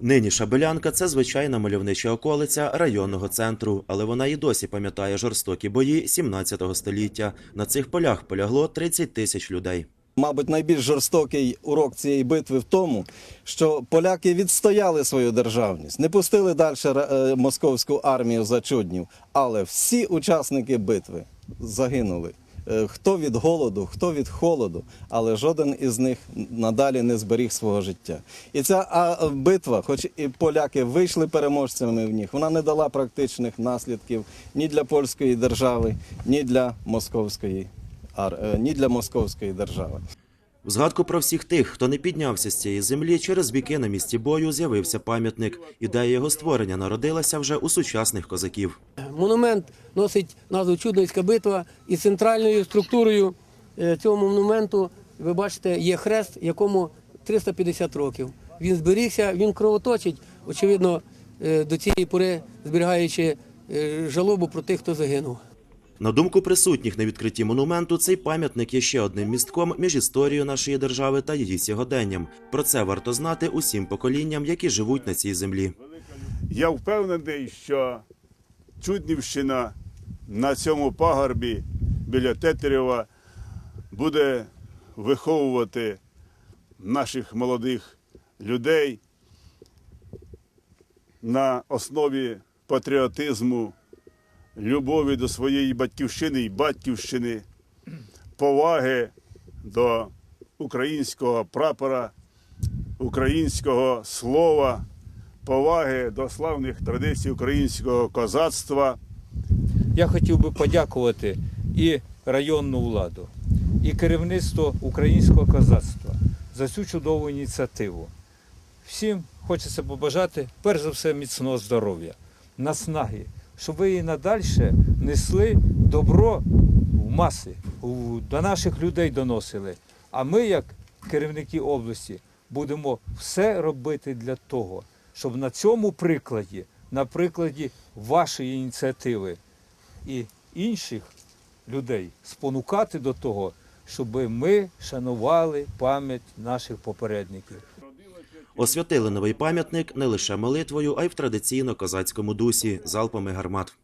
Нині Шабелянка це звичайна мальовнича околиця районного центру, але вона і досі пам'ятає жорстокі бої 17 століття. На цих полях полягло 30 тисяч людей. Мабуть, найбільш жорстокий урок цієї битви в тому, що поляки відстояли свою державність, не пустили далі е, московську армію за чуднів, але всі учасники битви загинули. Е, Хто від голоду, хто від холоду, але жоден із них надалі не зберіг свого життя. І ця битва, хоч і поляки вийшли переможцями в них, вона не дала практичних наслідків ні для польської держави, ні для московської е, ні для московської держави. В згадку про всіх тих, хто не піднявся з цієї землі, через віки на місці бою з'явився пам'ятник. Ідея його створення народилася вже у сучасних козаків. Монумент носить назву Чудницька битва і центральною структурою е, цього монументу, ви бачите, є хрест, якому 350 років. Він зберігся, він кровоточить, очевидно, е, до цієї пори зберігаючи е, жалобу про тих, хто загинув. На думку присутніх на відкритті монументу, цей пам'ятник є ще одним містком між історією нашої держави та її сьогоденням. Про це варто знати усім поколінням, які живуть на цій землі. Я впевнений, що Чуднівщина на цьому пагорбі біля Тетерєва буде виховувати наших молодих людей на основі патріотизму, любові до своєї батьківщини і батьківщини, поваги до українського прапора, українського слова поваги до славних традицій українського козацтва. Я хотів би подякувати і районну владу, і керівництво українського козацтва за цю чудову ініціативу. Всім хочеться побажати, перш за все, міцного здоров'я, наснаги, щоб ви і надальше несли добро в маси, до наших людей доносили. А ми, як керівники області, будемо все робити для того, щоб на цьому прикладі, на прикладі вашої ініціативи, і інших людей спонукати до того, щоб ми шанували пам'ять наших попередників. Освятили новий пам'ятник не лише молитвою, а й в традиційно козацькому дусі залпами гармат.